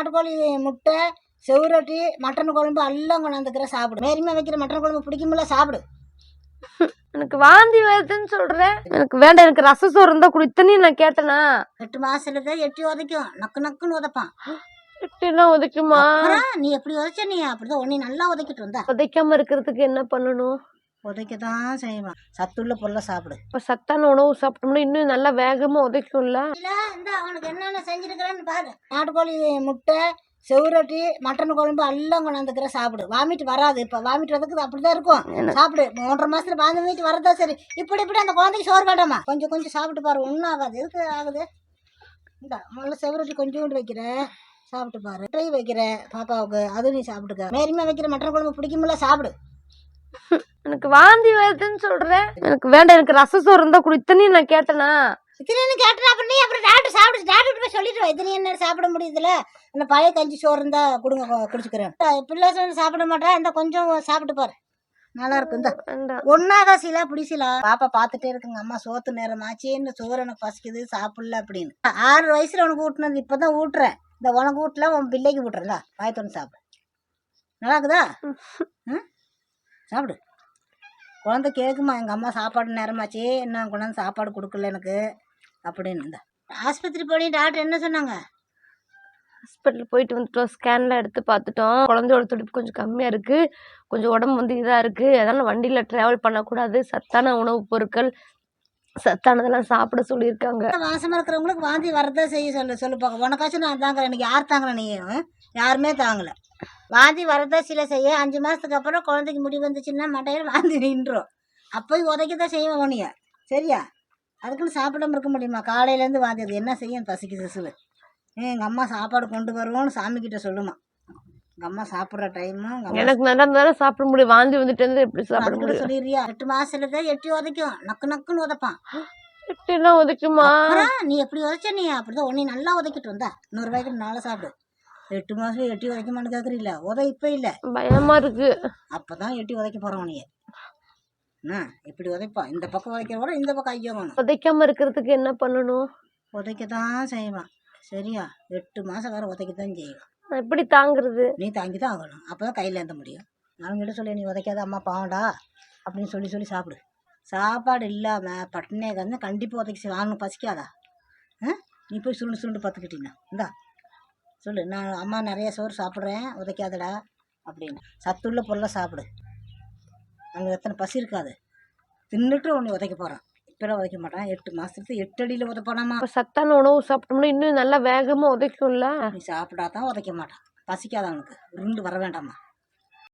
நாட்டுக்கோழி முட்டை செவுரொட்டி மட்டன் குழம்பு எல்லாம் கொண்டாந்துக்கிற சாப்பிடு. மேரிமா வைக்கிற மட்டன் குழம்பு பிடிக்கும்ல சாப்பிடு. எனக்கு வாந்தி வருதுன்னு சொல்றேன். எனக்கு வேண்டாம் எனக்கு ரச சோறு இருந்தா குடித்தனி நான் கேட்டேனா? எட்டு மாசத்துல தான் எட்டி உதைக்கும். நக்கு நக்குன்னு உதைப்பான். எல்லாம் உதைக்குமா? அப்புறம் நீ எப்படி உதைச்ச நீ? அப்படிதான் உன்னை நல்லா உதைக்கிட்டு வந்தா. உதைக்காம இருக்கிறதுக்கு என்ன பண்ணணும்? உதைக்க தான் செய்வான். சத்துள்ள பொருளை சாப்பிடு. இப்ப சத்தான உணவு சாப்பிட்டோம்னா இன்னும் நல்லா வேகமா உதைக்கும்ல? இந்த அவனுக்கு என்னென்ன செஞ்சிருக்கிறேன்னு பாரு. நாட்டுக்கோழி முட்டை செவுரொட்டி மட்டன் குழம்பு எல்லாம் கொண்டாந்துக்கிற சாப்பிடு. வாமிட் வராது. இப்போ வாமிட் வரதுக்கு அப்படிதான் இருக்கும். சாப்பிடு. ஒன்றரை மாசத்துல பாஞ்சு மீட்டு வரதா சரி. இப்படி இப்படி அந்த குழந்தைக்கு சோறு வேண்டாமா? கொஞ்சம் கொஞ்சம் சாப்பிட்டு பாரு. ஒன்றும் ஆகாது. எதுக்கு ஆகுது? இந்த முதல்ல செவரொட்டி கொஞ்சோண்டு வைக்கிறேன் சாப்பிட்டு பாரு. ட்ரை வைக்கிறேன் பாப்பாவுக்கு. அது நீ சாப்பிட்டுக்க. மேரிமா வைக்கிற மட்டன் குழம்பு பிடிக்கும்ல சாப்பிடு. எனக்கு வாந்தி வருதுன்னு சொல்றேன். எனக்கு வேண்டாம் எனக்கு ரச சோறு இருந்தா குடித்தனி நான் கேட்டேனா? இத்தனை கேட்டா அப்புறம் நீ அப்புறம் டாக்டர் சாப்பிடு டாக்டர் போய் சொல்லிட்டு வா இத்தனை என்ன சாப்பிட முடியுதுல? இந்த பழைய கஞ்சி சோறு இருந்தா கொடுங்க குடிச்சுக்கிறேன். பிள்ளை சாப்பிட மாட்டா இந்த கொஞ்சம் சாப்பிட்டு பாரு. நல்லா இருக்கும். இந்த ஒன்னாக சில பிடிசில. பாப்பா பார்த்துட்டே இருக்குங்க. அம்மா சோத்து நேரம். ஆச்சு சோறு எனக்கு பசிக்குது சாப்பிடல அப்படின்னு. ஆறு வயசுல உனக்கு ஊட்டினது இப்பதான் ஊட்டுறேன். இந்த உனக்கு ஊட்டல உன் பிள்ளைக்கு ஊட்டுறல வாயத்தொன்னு சாப்பிடு. நல்லா இருக்குதா? சாப்பிடு. குழந்தை கேட்குமா எங்கள் அம்மா சாப்பாடு நேரமாச்சு என்ன கொண்டாந்து சாப்பாடு கொடுக்கல எனக்கு? அப்படின்னு. இந்த ஆஸ்பத்திரி போய் டாக்டர் என்ன சொன்னாங்க? ஹாஸ்பிட்டல் போயிட்டு வந்துட்டோம். ஸ்கேன்லாம் எடுத்து பார்த்துட்டோம். குழந்தையோட துடிப்பு கொஞ்சம் கம்மியாக இருக்குது கொஞ்சம் உடம்பு வந்து இதாக இருக்குது அதனால் வண்டியில் ட்ராவல் பண்ணக்கூடாது. சத்தான உணவுப் பொருட்கள் சத்தானதெல்லாம் சாப்பிட சொல்லியிருக்காங்க. மாசமா இருக்கிறவங்களுக்கு வாந்தி வரதா செய்ய சொல்லு சொல்லுப்பாங்க உனக்காச்சும் நான் தாங்குறேன். எனக்கு யார் தாங்கல நீ? யாருமே தாங்கல. வாந்தி வரதா சில செய்ய. அஞ்சு மாசத்துக்கு அப்புறம் குழந்தைக்கு முடி வந்துச்சுன்னா மட்டையில் வாந்தி நின்றோம் அப்போய் உதைக்க தான் செய்வோம் உனிய சரியா? அதுக்குன்னு சாப்பிடாம இருக்க முடியுமா? காலையிலேருந்து வாந்தி அது என்ன செய்யும்? பசிக்குது சொல்லு எங்கள் அம்மா சாப்பாடு கொண்டு வருவோன்னு சாமி கிட்ட சொல்லுமா. எங்கள் அம்மா சாப்பிட்ற டைமும் எனக்கு இருந்தாலும் சாப்பிட முடியும். வாந்தி வந்துட்டு இருந்தா எப்படி சாப்பிட முடியும்? சொல்லிடுறியா? எட்டு மாசத்துல தான் எட்டி உதைக்கும். நக்கு நக்குன்னு உதைப்பான். எல்லாம் உதைக்குமா? நீ எப்படி உதைச்ச நீ? அப்படிதான். உன்னை நல்லா உதைக்கிட்டு வந்தா. நூறு ரூபாய்க்கு நாளை சாப்பிடு. எட்டு மாசம் எட்டி உதைக்க மாட்டேன்னு கேட்குறீல்ல உதை இப்போ இல்லை. பயமா இருக்கு. அப்பதான் எட்டி உதைக்க போகிறோம் உனைய என்ன? இப்படி உதைப்பா? இந்த பக்கம் உதைக்கிற கூட இந்த பக்கம் ஐயோ வேணும். இருக்கிறதுக்கு என்ன பண்ணணும்? உதைக்க தான் செய்வான். சரியா? எட்டு மாதம் வேறு உதைக்க தான் செய்வான் எப்படி தாங்குறது? நீ தாங்கி தான் ஆகணும். அப்போ தான் கையில் ஏந்த முடியும். அவங்ககிட்ட சொல்லி நீ உதைக்காத அம்மா பாவண்டா அப்படின்னு சொல்லி சொல்லி சாப்பிடு. சாப்பாடு இல்லாமல் பட்டினியை கந்து கண்டிப்பாக உதைக்க அவனுக்கு பசிக்காதா? நீ போய் சுருண்டு சுருண்டு பார்த்துக்கிட்டீங்கன்னா. இந்தா. சொல்லு நான் அம்மா நிறைய சோறு சாப்பிட்றேன் உதைக்காதடா அப்படின்னு. சத்துள்ள பொருளை சாப்பிடு. அங்கே எத்தனை பசி இருக்காது. தின்னுட்டு உன்னை உதைக்க போகிறான் இப்போலாம் உதைக்க மாட்டான். எட்டு மாதத்துக்கு எட்டு அடியில் உதைப்பானாமா இப்ப சத்தான உணவு சாப்பிட்டோம்னா இன்னும் நல்லா வேகமா உதைக்கும்ல? நீ சாப்பிட்டா தான் உதைக்க மாட்டான். பசிக்காத அவனுக்கு. உருண்டு வர வேண்டாமா?